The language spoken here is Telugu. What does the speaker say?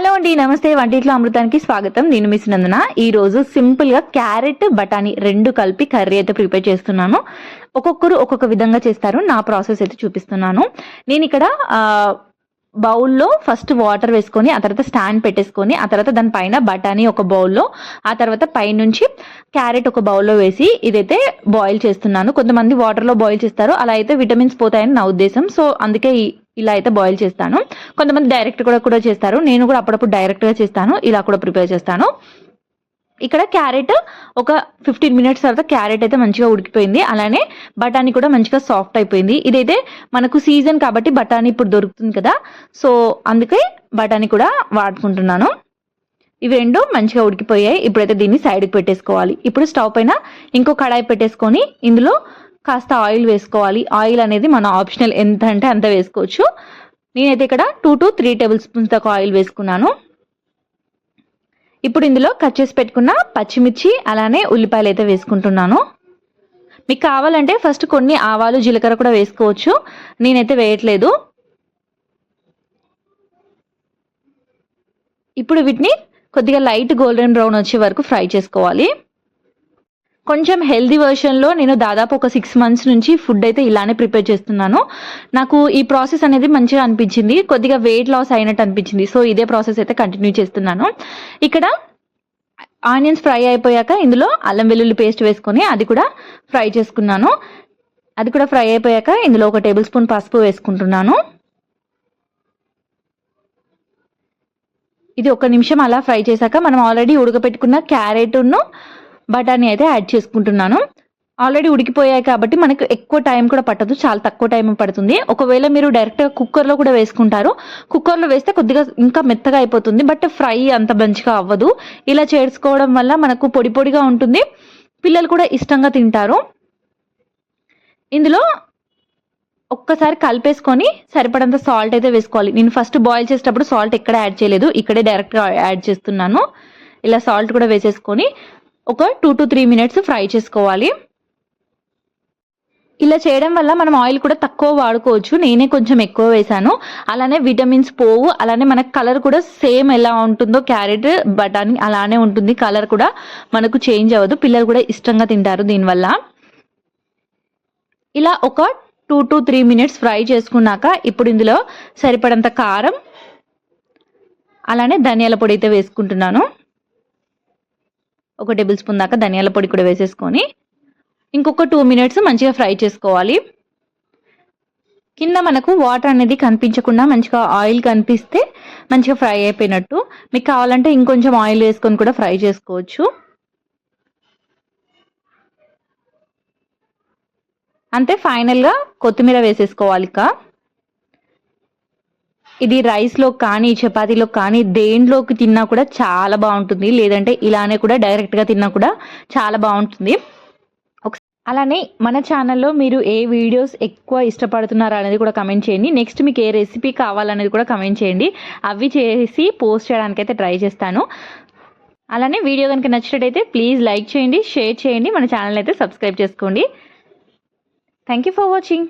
హలో అండి నమస్తే. వంటిట్లో అమృతానికి స్వాగతం. నేను మిస్ నందన ఈ రోజు క్యారెట్ బఠానీ రెండు కలిపి కర్రీ అయితే ప్రిపేర్ చేస్తున్నాను. ఒక్కొక్కరు ఒక్కొక్క విధంగా చేస్తారు. నా ప్రాసెస్ అయితే చూపిస్తున్నాను. నేను ఇక్కడ బౌల్లో ఫస్ట్ వాటర్ వేసుకొని ఆ తర్వాత స్టాండ్ పెట్టేసుకొని ఆ తర్వాత దానిపైన బఠానీ ఒక బౌల్లో ఆ తర్వాత పైనుంచి క్యారెట్ ఒక బౌల్లో వేసి ఇదైతే బాయిల్ చేస్తున్నాను. కొంతమంది వాటర్లో బాయిల్ చేస్తారు. అలా అయితే విటమిన్స్ పోతాయని నా ఉద్దేశం. సో అందుకే ఈ- ఇలా అయితే బాయిల్ చేస్తాను. కొంతమంది డైరెక్ట్ కూడా కూడా చేస్తారు. నేను కూడా అప్పుడప్పుడు డైరెక్ట్గా చేస్తాను. ఇలా కూడా ప్రిపేర్ చేస్తాను. ఇక్కడ క్యారెట్ ఒక ఫిఫ్టీన్ మినిట్స్ తర్వాత క్యారెట్ అయితే మంచిగా ఉడికిపోయింది. అలానే బఠానీ కూడా మంచిగా సాఫ్ట్ అయిపోయింది. ఇదైతే మనకు సీజన్ కాబట్టి బఠానీ ఇప్పుడు దొరుకుతుంది కదా. సో అందుకే బఠానీ కూడా వాడుకుంటున్నాను. ఇవి రెండు మంచిగా ఉడికిపోయాయి. ఇప్పుడైతే దీన్ని సైడ్కి పెట్టేసుకోవాలి. ఇప్పుడు స్టవ్ పైన ఇంకో కడాయి పెట్టేసుకొని ఇందులో కాస్త ఆయిల్ వేసుకోవాలి. ఆయిల్ అనేది మన ఆప్షనల్ ఎంత అంటే అంత వేసుకోవచ్చు. నేనైతే ఇక్కడ two to three tablespoons దాకా ఆయిల్ వేసుకున్నాను. ఇప్పుడు ఇందులో కట్ చేసి పెట్టుకున్న పచ్చిమిర్చి అలానే ఉల్లిపాయలు అయితే వేసుకుంటున్నాను. మీకు కావాలంటే ఫస్ట్ కొన్ని ఆవాలు జీలకర్ర కూడా వేసుకోవచ్చు. నేనైతే వేయట్లేదు. ఇప్పుడు వీటిని కొద్దిగా లైట్ గోల్డెన్ బ్రౌన్ వచ్చే వరకు ఫ్రై చేసుకోవాలి. కొంచెం హెల్దీ వర్షన్లో నేను దాదాపు ఒక సిక్స్ మంత్స్ నుంచి ఫుడ్ అయితే ఇలానే ప్రిపేర్ చేస్తున్నాను. నాకు ఈ ప్రాసెస్ అనేది మంచిగా అనిపించింది. కొద్దిగా వెయిట్ లాస్ అయినట్టు అనిపించింది. సో ఇదే ప్రాసెస్ అయితే కంటిన్యూ చేస్తున్నాను. ఇక్కడ ఆనియన్స్ ఫ్రై అయిపోయాక ఇందులో అల్లం వెల్లుల్లి పేస్ట్ వేసుకొని అది కూడా ఫ్రై చేసుకున్నాను. అది కూడా ఫ్రై అయిపోయాక ఇందులో ఒక టేబుల్ స్పూన్ పసుపు వేసుకుంటున్నాను. ఇది ఒక నిమిషం అలా ఫ్రై చేశాక మనం ఆల్రెడీ ఉడకపెట్టుకున్న క్యారెట్ను బఠానీ అయితే యాడ్ చేసుకుంటున్నాను. ఆల్రెడీ ఉడికిపోయాయి కాబట్టి మనకు ఎక్కువ టైం కూడా పట్టదు చాలా తక్కువ టైం పడుతుంది. ఒకవేళ మీరు డైరెక్ట్గా కుక్కర్లో కూడా వేసుకుంటారు. కుక్కర్లో వేస్తే కొద్దిగా ఇంకా మెత్తగా అయిపోతుంది బట్ ఫ్రై అంత మంచిగా అవ్వదు. ఇలా చేసుకోవడం వల్ల మనకు పొడి పొడిగా ఉంటుంది. పిల్లలు కూడా ఇష్టంగా తింటారు. ఇందులో ఒక్కసారి కలిపేసుకొని సరిపడంత సాల్ట్ అయితే వేసుకోవాలి. నేను ఫస్ట్ బాయిల్ చేసేటప్పుడు సాల్ట్ ఎక్కడ యాడ్ చేయలేదు ఇక్కడే డైరెక్ట్గా యాడ్ చేస్తున్నాను. ఇలా సాల్ట్ కూడా వేసేసుకొని ఒక two to three minutes fry చేసుకోవాలి. ఇలా చేయడం వల్ల మనం ఆయిల్ కూడా తక్కువ వాడుకోవచ్చు. నేనే కొంచెం ఎక్కువ వేసాను. అలానే విటమిన్స్ పోవు. అలానే మనకు కలర్ కూడా సేమ్ ఎలా ఉంటుందో క్యారెట్ బఠానీ అలానే ఉంటుంది. కలర్ కూడా మనకు చేంజ్ అవ్వదు. పిల్లలు కూడా ఇష్టంగా తింటారు దీనివల్ల. ఇలా ఒక two to three minutes fry చేసుకున్నాక ఇప్పుడు ఇందులో సరిపడంత కారం అలానే ధనియాల పొడి అయితే వేసుకుంటున్నాను. ఒక టేబుల్ స్పూన్ దాకా ధనియాల పొడి కూడా వేసేసుకొని ఇంకొక టూ మినిట్స్ మంచిగా ఫ్రై చేసుకోవాలి. కింద మనకు వాటర్ అనేది కనిపించకుండా మంచిగా ఆయిల్ కనిపిస్తే మంచిగా ఫ్రై అయిపోయినట్టు. మీకు కావాలంటే ఇంకొంచెం ఆయిల్ వేసుకొని కూడా ఫ్రై చేసుకోవచ్చు. అంతే ఫైనల్గా కొత్తిమీర వేసేసుకోవాలి ఇక. ఇది రైస్లో కానీ చపాతీలో కానీ దేంట్లోకి తిన్నా కూడా చాలా బాగుంటుంది. లేదంటే ఇలానే కూడా డైరెక్ట్గా తిన్నా కూడా చాలా బాగుంటుంది. అలానే మన ఛానల్లో మీరు ఏ వీడియోస్ ఎక్కువ ఇష్టపడుతున్నారు అనేది కూడా కమెంట్ చేయండి. నెక్స్ట్ మీకు ఏ రెసిపీ కావాలనేది కూడా కమెంట్ చేయండి. అవి చేసి పోస్ట్ చేయడానికి అయితే ట్రై చేస్తాను. అలానే వీడియో కనుక నచ్చినట్టయితే ప్లీజ్ లైక్ చేయండి షేర్ చేయండి. మన ఛానల్ అయితే సబ్స్క్రైబ్ చేసుకోండి. Thank you for watching.